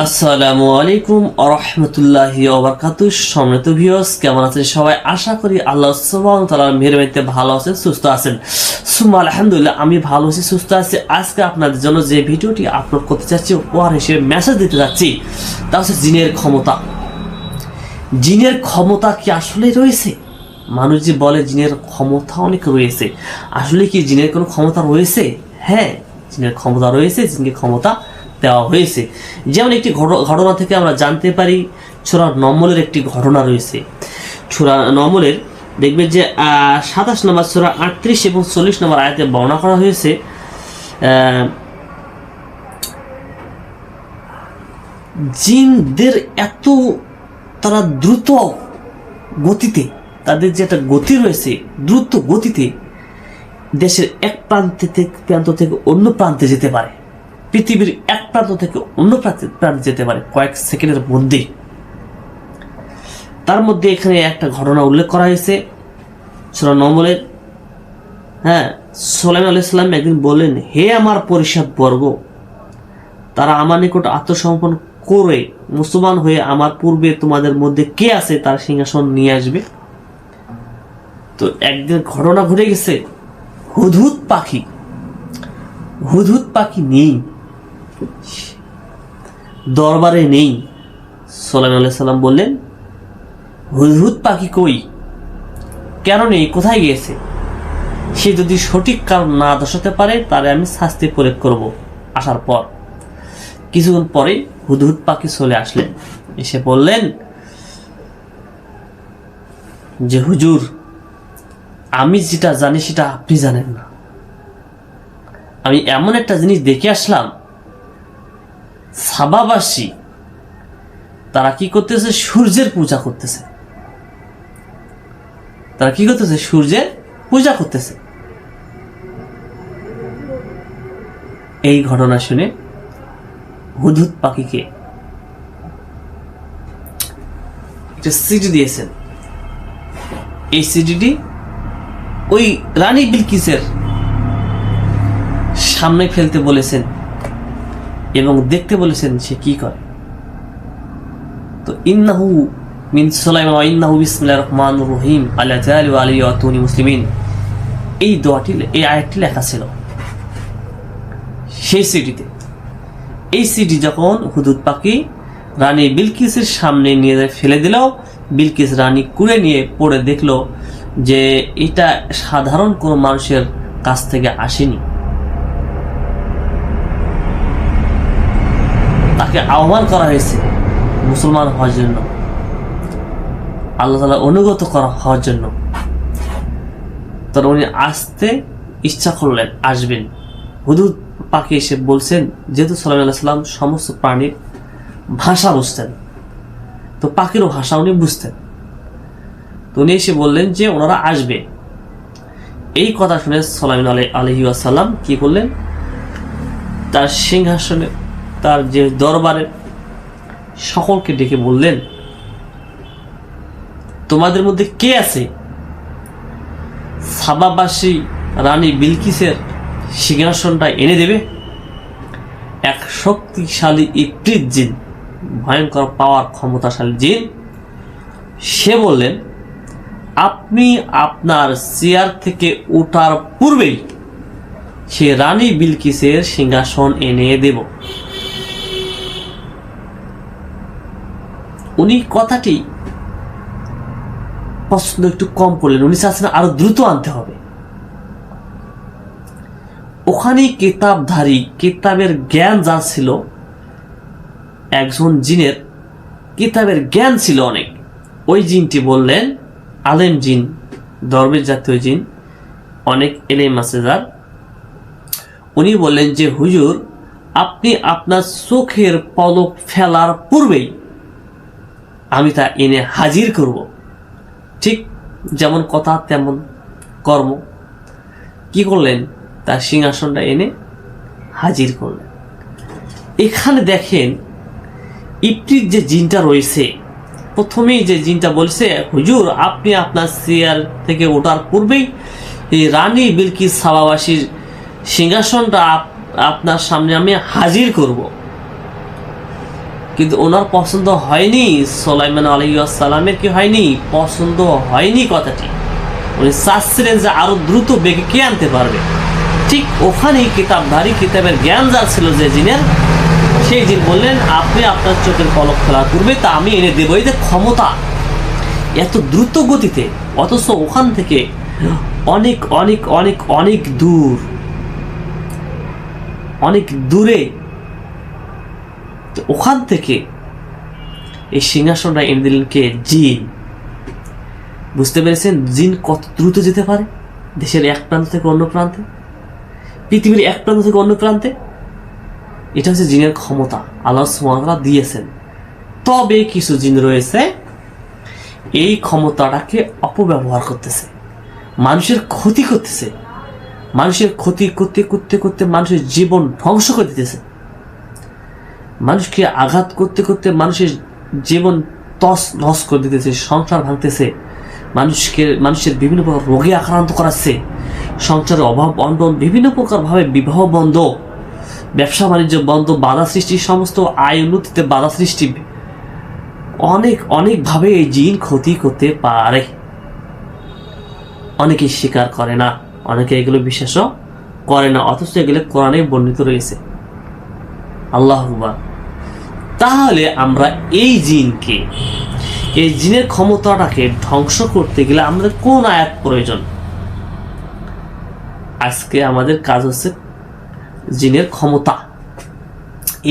আসসালামু আলাইকুম আরহামতুল্লাহি ওবরকাত সম্মানিত কেমন আছেন সবাই? আশা করি আল্লাহ সুবহানাহু তাআলার মেহরবানিতে ভালো আছেন, সুস্থ আছেন। সুম্মা আলহামদুলিল্লাহ, আমি ভালো আছি, সুস্থ আছি। আজকে আপনাদের জন্য যে ভিডিওটি আপলোড করতে চাচ্ছি, উপহার হিসেবে মেসেজ দিতে চাচ্ছি, তা হচ্ছে জিনের ক্ষমতা। জিনের ক্ষমতা কি আসলে রয়েছে? মানুষ যে বলে জিনের ক্ষমতা অনেক রয়েছে। আসলে কি জিনের কোনো ক্ষমতা রয়েছে? হ্যাঁ জিনের ক্ষমতা রয়েছে জিনের ক্ষমতা দেওয়া হয়েছে। যেমন একটি ঘট- ঘটনা থেকে আমরা জানতে পারি ছোড়া নমলের একটি ঘটনা রয়েছে। ছোড়া নমলের দেখবেন যে সাতাশ নম্বর ছোড়া আটত্রিশ এবং চল্লিশ নম্বর আয়াতে বর্ণনা করা হয়েছে জিনদের এত তারা দ্রুত গতিতে, তাদের যে একটা গতি রয়েছে, দ্রুত গতিতে দেশের এক প্রান্তে থেকে প্রান্ত থেকে অন্য প্রান্তে যেতে পারে। পৃথিবীর এক প্রান্ত থেকে অন্য প্রান্তে যেতে পারে কয়েক সেকেন্ডের মধ্যে। তার মধ্যে এখানে একটা ঘটনা উল্লেখ করা হয়েছে। সুরা নমলের হ্যাঁ সোলাইম আলাইসাল্লাম একদিন বললেন, হে আমার পরিষদ বর্গ, তারা আমার নিকট আত্মসমর্পণ করে মুসলমান হয়ে আমার পূর্বে তোমাদের মধ্যে কে আছে তার সিংহাসন নিয়ে আসবে? তো একদিন ঘটনা ঘটে গেছে। হুদহুদ পাখি। হুদহুদ পাখি নেই। দরবারে নেই। সোলাইম আলাইহিস সালাম বললেন হুদহুদ পাখি কই? কেন নেই? কোথায় গিয়েছে? সে যদি সঠিক কারণ না দর্শাতে পারে তাহলে আমি শাস্তি প্রয়োগ করব। আসার পর, কিছুক্ষণ পরে হুদহুদ পাখি চলে আসলেন। এসে বললেন, যে হুজুর, আমি যেটা জানি সেটা আপনি জানেন না। আমি এমন একটা জিনিস দেখে আসলাম সাবাবাসী, তারা কি করতেছে? সূর্যের পূজা করতেছে। তারা কি করতেছে? সূর্যের পূজা করতেছে। এই ঘটনা শুনে হুদহুদ পাখিকে একটা সিডি দিয়েছেন। এই সিডিটি ওই রানী বিলকিসের সামনে ফেলতে বলেছেন। এবং দেখতে বলেছেন সে কি করে। তো ইন্নাহু মিন সুলাইমান ওয়া ইন্নাহু বিসমিল্লাহির রহমানির রহিম, আলা জালি ওয়া আলী ওয়া তুনি মুসলিমিন। এই দোয়াটি, এই আয়াতটি লেখা ছিল সেই সিডিতে। এই সিডি যখন হুদুদ পাখি রানী বিলকিসের সামনে নিয়ে ফেলে দিল, বিলকিস রানী কুড়ে নিয়ে পড়ে দেখল যে এটা সাধারণ কোনো মানুষের কাছ থেকে আসেনি। তাকে আহ্বান করা হয়েছে মুসলমান হওয়ার জন্য। আল্লাহ তালা অনুগত করা হওয়ার জন্য। তখন উনি আসতে ইচ্ছা করলেন, আসবেন। হুদুদ পাখি এসে বলছেন, যেহেতু সাল্লাহ সাল্লাম সমস্ত প্রাণীর ভাষা বুঝতেন, তো পাখিরও ভাষা উনি বুঝতেন। তো উনি এসে বললেন যে, ওনারা আসবে। এই কথা শুনে সালামিন আলাই আলহি আসাল্লাম কি করলেন? তার সিংহাসনে তার যে দরবারে সকলকে ডেকে বললেন, তোমাদের মধ্যে কে আছে? সাবাবাসী রানী বিলকিসের সিংহাসনটা এনে দেবে। এক শক্তিশালী ইপ্রিত জিন, ভয়ঙ্কর পাওয়ার ক্ষমতাশালী জিন, সে বললেন, আপনি আপনার চেয়ার থেকে ওঠার পূর্বেই সে রানী বিলকিসের সিংহাসন এনে দেব। উনি কথাটি পছন্দ একটু কম করলেন। উনি চাচ্ছেন আরও দ্রুত আনতে হবে। ওখানে কেতাবধারী, কেতাবের জ্ঞান যা ছিল, একজন জিনের কিতাবের জ্ঞান ছিল অনেক। ওই জিনটি বললেন, আলেম জিন, দরবেশ জাতীয় জিন, অনেক এলেম আছে যার। উনি বললেন যে, হুজুর, আপনি আপনার চোখের পলক ফেলার পূর্বেই আমি তা এনে হাজির করব। ঠিক যেমন কথা, তেমন কর্ম। কি করলেন? তার সিংহাসনটা এনে হাজির করলেন। এখানে দেখেন ইপ্রির যে জিনটা রয়েছে, প্রথমেই যে জিনটা বলছে, হুজুর, আপনি আপনার চেয়ার থেকে ওঠার পূর্বেই এই রানী বিলকিস সাবাবাসীর সিংহাসনটা আপ- আপনার সামনে আমি হাজির করব। কিন্তু ওনার পছন্দ হয়নি, সোলাইমান আলহিউসালামের কি হয়নি? পছন্দ হয়নি কথাটি। উনি চাচ্ছিলেন যে আরও দ্রুত বেগে কে আনতে পারবে। ঠিক ওখানেই কিতাবধারী কিতাবের জ্ঞান যা ছিল যে জিনের, সেই জিন বললেন, আপনি আপনার চোখের পলক খেলা করবে তা আমি এনে দেবো এই যে ক্ষমতা। এত দ্রুত গতিতে, অথচ ওখান থেকে অনেক অনেক অনেক অনেক দূর, অনেক দূরে তো ওখান থেকে এই সিংহাসনটা এনে দিলেন কে? জিন। বুঝতে পেরেছেন? জিন কত দ্রুত যেতে পারে? দেশের এক প্রান্ত থেকে অন্য প্রান্তে? পৃথিবীর এক প্রান্ত থেকে অন্য প্রান্তে? এটা হচ্ছে জিনের ক্ষমতা। আল্লাহ সুমানরা দিয়েছেন। তবে কিছু জিন রয়েছে, এই ক্ষমতাটাকে অপব্যবহার করতেছে। মানুষের ক্ষতি করতেছে। মানুষের ক্ষতি করতে করতে করতে মানুষের জীবন ধ্বংস করে দিতেছে। মানুষকে আঘাত করতে করতে মানুষের জীবন তস নস করে দিতেছে, সংসার ভাঙতেছে। মানুষকে, মানুষের বিভিন্ন প্রকার রোগে আক্রান্ত করাচ্ছে। সংসারের অভাব, অন্টন বিভিন্ন প্রকারভাবে বিবাহ বন্ধ। ব্যবসা বাণিজ্য বন্ধ, বাধা সৃষ্টি, সমস্ত আয় উন্নতিতে বাধা সৃষ্টি। অনেক, অনেকভাবে এই জিন ক্ষতি করতে পারে। অনেকে স্বীকার করে না, অনেকে এগুলো বিশ্বাসও করে না, অথচ এগুলো কোরআনে বর্ণিত রয়েছে। আল্লাহ। তাহলে আমরা এই জিনকে, এই জিনের ক্ষমতাটাকে ধ্বংস করতে গেলে আমাদের কোন আয়াত প্রয়োজন? আজকে আমাদের কাজ হচ্ছে জিনের ক্ষমতা।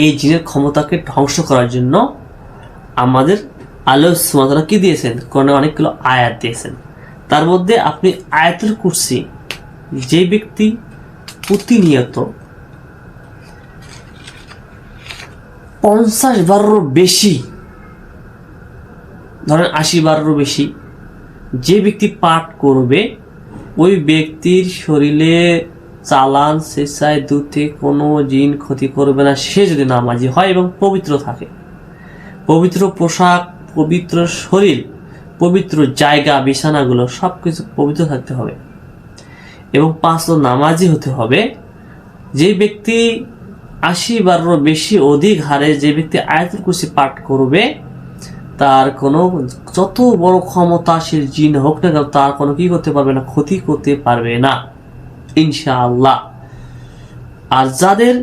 এই জিনের ক্ষমতাকে ধ্বংস করার জন্য আমাদের আল্লাহ সুমাতারা কি দিয়েছেন? কোরআনে অনেকগুলো আয়াত দিয়েছেন। তার মধ্যে আপনি আয়াতুল কুরসি, যে ব্যক্তি প্রতিনিয়ত পঞ্চাশ বারেরও বেশি, ধরেন আশি বারেরও বেশি, যে ব্যক্তি পাঠ করবে, ওই ব্যক্তির শরীরে চালান সেসায় দুধে কোনো জিন ক্ষতি করবে না, সে যদি নামাজি হয় এবং পবিত্র থাকে। পবিত্র পোশাক, পবিত্র শরীর, পবিত্র জায়গা, বিছানাগুলো সব কিছু পবিত্র থাকতে হবে। এবং পাঁচ নামাজি হতে হবে। যে ব্যক্তি আশি বারেরও বেশি অধিক হারে যে ব্যক্তি আয়াতুল কুসি পাঠ করবে, তার কোনো যত বড় ক্ষমতাশীল জিন হোক না কেন, তার কোনো কি করতে পারবে না, ক্ষতি করতে পারবে না, ইনশাআল্লাহ। আর যাদের,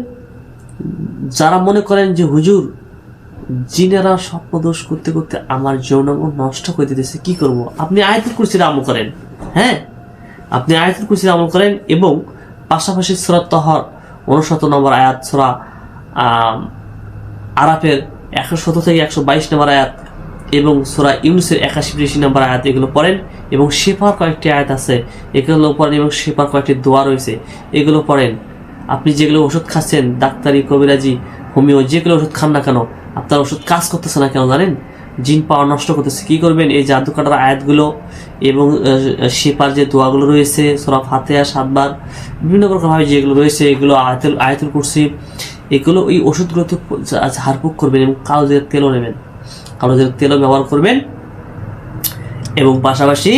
যারা মনে করেন যে, হুজুর, জিনেরা স্বপ্নদোষ করতে করতে আমার যৌনাঙ্গ নষ্ট করে দিতেছে, কি করব? আপনি আয়াতুল কুরসির আমল করেন হ্যাঁ? আপনি আয়াতুল কুরসির আমল করেন এবং পাশাপাশি সুরাত তহর উনশত নম্বর আয়াত সুরা আরাফের একশো সতেরো থেকে একশো বাইশ নম্বর আয়াত এবং সোরা ইউনুসের একাশি বিরাশি নম্বর আয়াত এগুলো পড়েন এবং শেফার কয়েকটি আয়াত আছে। এগুলো পড়েন এবং শেফার কয়েকটি দোয়া রয়েছে। এগুলো পড়েন। আপনি যেগুলো ওষুধ খাচ্ছেন, ডাক্তারি, কবিরাজি, হোমিও, যেগুলো ওষুধ খান না কেন, আপনার ওষুধ কাজ করতেছে না কেন জানেন? জিন পাওয়ার নষ্ট করতেছে। কি করবেন? এই জাদু কাটার আয়াতগুলো এবং শেপার যে দোয়াগুলো রয়েছে, সোরা ফাতেহা, সাতবার, বিভিন্ন প্রকার ভাবে যেগুলো রয়েছে, এগুলো আয়াতুল আয়াতুল কুরসি, এগুলো ওই ওষুধগুলোতে ঝাড়ফুঁক করবেন এবং কালো জিরের তেলও নেবেন। কালো জিরের তেলও ব্যবহার করবেন এবং পাশাপাশি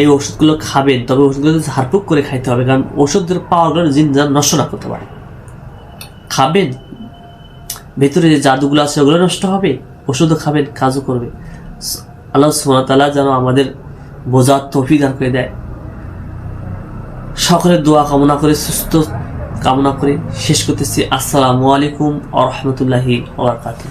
এই ওষুধগুলো খাবেন। তবে ওষুধগুলো ঝাড়ফুঁক করে খাইতে হবে, কারণ ওষুধের পাওয়ার পাওয়ারগুলো জিন যেন নষ্ট না করতে পারে। খাবেন? ভেতরে যে জাদুগুলো আছে, ওগুলো নষ্ট হবে? ওষুধও খাবেন, কাজও করবে। আল্লাহ সোনাতালা যেন আমাদের বোঝার তফি দান করে দেয়। সকলের দোয়া কামনা করে, সুস্থ কামনা করে শেষ করতেছি। আসসালামু আলাইকুম আ রহমতুল্লাহি ওবরকাতুহ